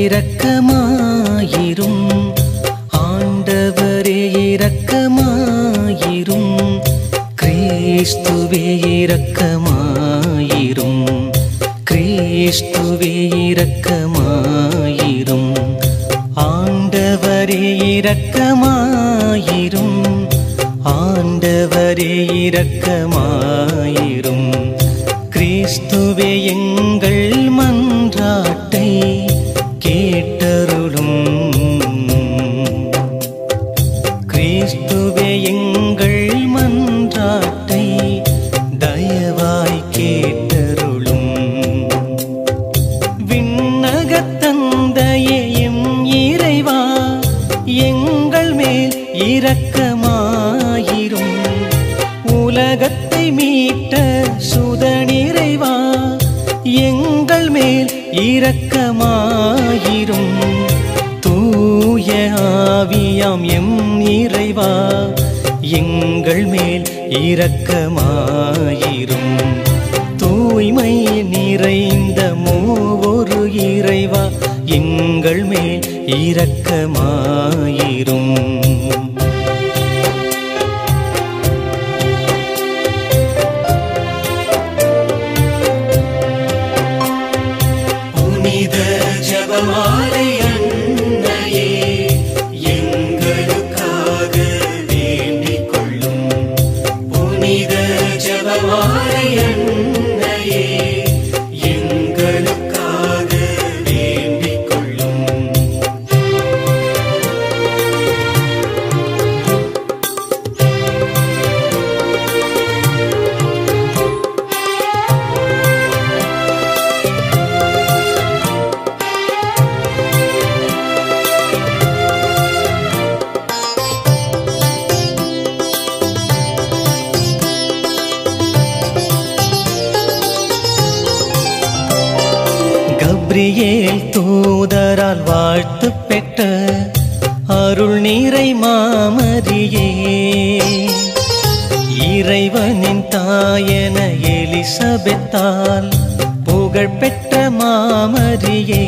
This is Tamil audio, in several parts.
இரக்கமாயிரும் ஆண்டவரே இரக்கமாயிரும் கிறிஸ்துவே இரக்கமாயிரும் கிறிஸ்துவே இரக்கமாயிரும் ஆண்டவரே இரக்கமாயிரும் ஆண்டவரே இரக்கமாயிரும் கிறிஸ்துவே எங்கள் மன்றாட்டை தயவாய் கேட்டருளும். விண்ணகத் இறைவா எங்கள் மேல் இரக்கமாயிரும். உலகத்தை மீட்ட சுதனிறைவா எங்கள் மேல் இரக்கமாயிரும். தூய ஆவியாம் எம் இறைவா எங்கள் மேல் இரக்கமாயிரும். தூய்மை நிறைந்த மூவொரு இறைவா எங்கள் மேல் இரக்கமாயிரும். கபிரியேல் தூதரால் வாழ்த்து பெற்ற அருள் நீரை மாமரியே இறைவனின் தாயன எலிசபெத்தால் புகழ் பெற்ற மாமரியே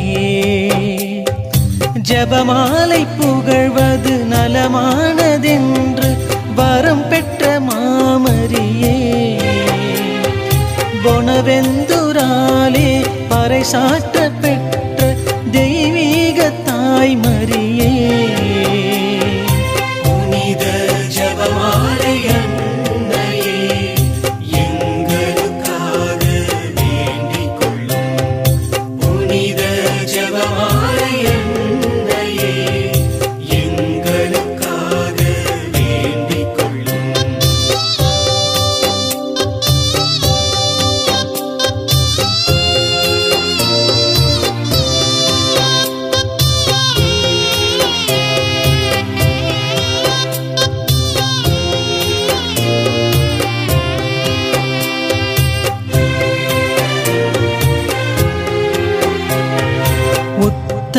ஜபமாலை புகழ்வது நலமானதென்று வரம் பெற்ற மாமரியே பொனவெந்துராலே பறைசாற்ற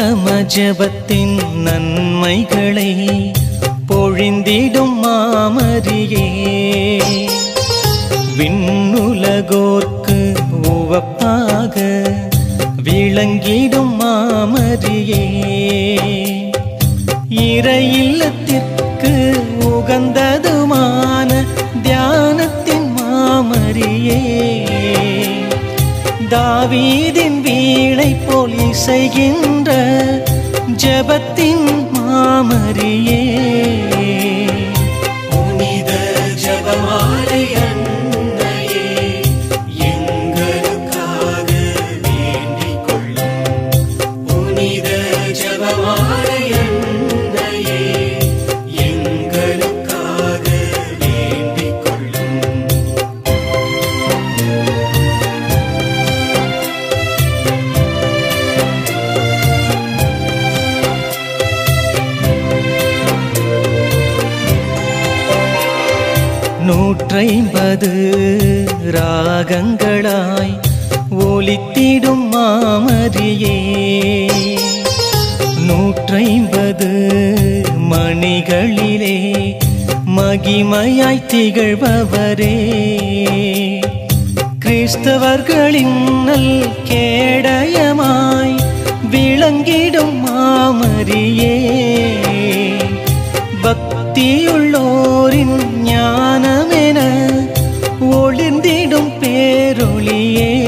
சமஜபத்தின் நன்மைகளை பொழிந்திடும் மாமரியே. விண்ணுலகோர்க்கு உவப்பாக விளங்கிடும் மாமரியே. இறையில்லத்திற்கு உகந்ததுமான தியானத்தின் மாமரியே. தாவீதின் வீணை போல் இசைகின்ற ஜபத்தின் மாமரியே. நூற்றைம்பது ராகங்களாய் ஒலித்திடும் மாமரியே நூற்றைம்பது மணிகளிலே மகிமையாய் திகழ்பவரே. கிறிஸ்தவர்களின் நல் கேடயமாய் விளங்கிடும் மாமரியே பக்தியுள்ளோரின் ஞான பேரொளியே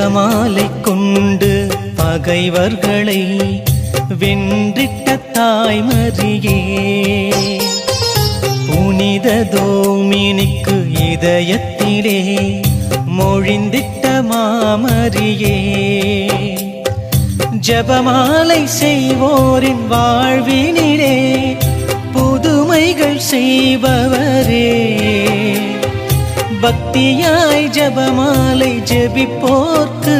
முகமாலை கொண்டு பகைவர்களை வென்றிட்ட தாய்மரியே புனித தோமினிக்கு இதயத்திலே மொழிந்திட்ட மாமரியே. ஜபமாலை செய்வோரின் வாழ்வினிலே புதுமைகள் செய்பவரே. பக்தியாய் ஜபமாலை ஜெபிப்போர்க்கு.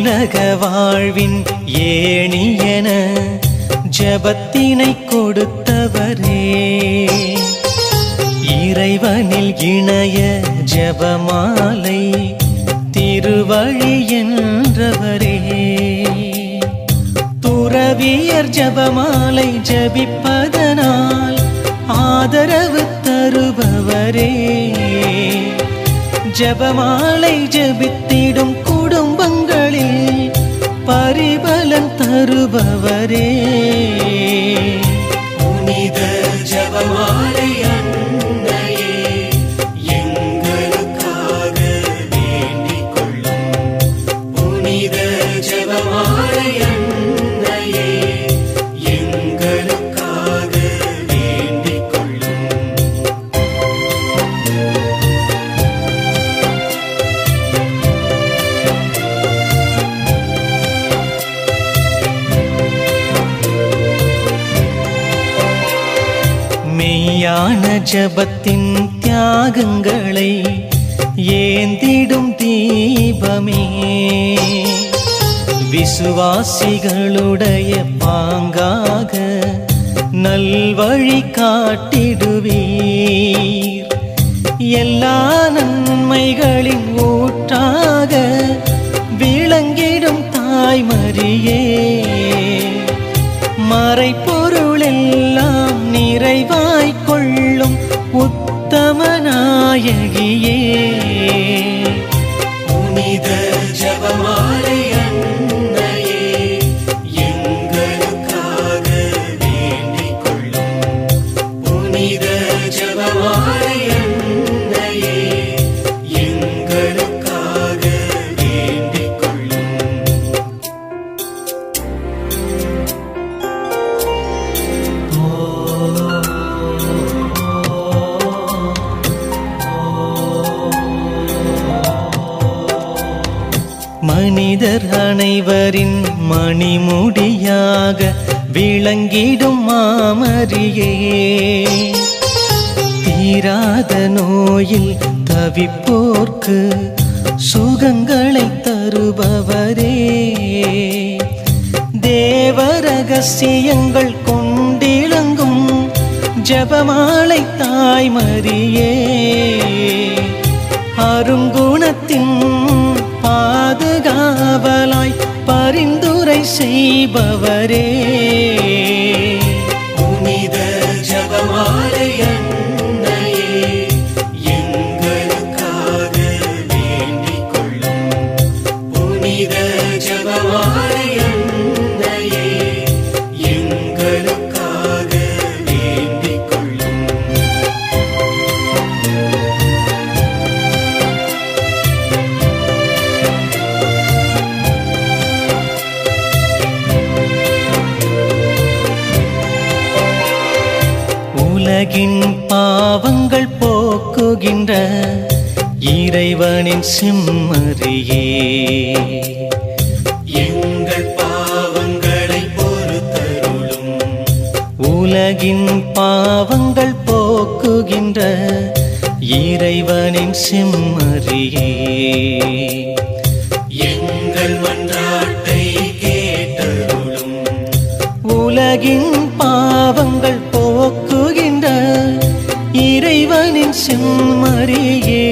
உலக வாழ்வின் ஏணியன ஜபத்தினை கொடுத்தவரே. இறைவனில் இணைய ஜபமாலை திருவழி என்றவரே. துறவியர் ஜபமாலை ஜபிப்பதனால் ஆதரவு தருபவரே. ஜபமாலை ஜபித்திடும் பரிபலன் தருபவரே. புனித ஜபமாலை தியான ஜபத்தின் தியாகங்களை ஏந்திடும் தீபமே. விசுவாசிகளுடைய பாங்காக நல்வழி காட்டிடுவீர். எல்லா நன்மைகளின் ஊற்றாக விளங்கிடும் தாய்மரியே மறைப்போ அழகியே மனிதர் அனைவரின் மணிமுடியாக விளங்கிடும் மாமரியே. தீராத நோயில் தவிப்போர்க்கு சுகங்களை தருபவரே. தேவ ரகசியங்கள் கொண்டிளங்கும் ஜபமாலை தாய்மரியே. அருங்குணத்தின் செய்பவரே. உலகின் பாவங்கள் போக்குகின்ற இறைவனின் செம்மறியே. எங்கள் பாவங்களை பொறுத்தருளும். உலகின் பாவங்கள் போக்குகின்ற இறைவனின் செம்மறியே. எங்கள் மன்றாட்டை கேட்டருளும். உலகின் செம்மறியே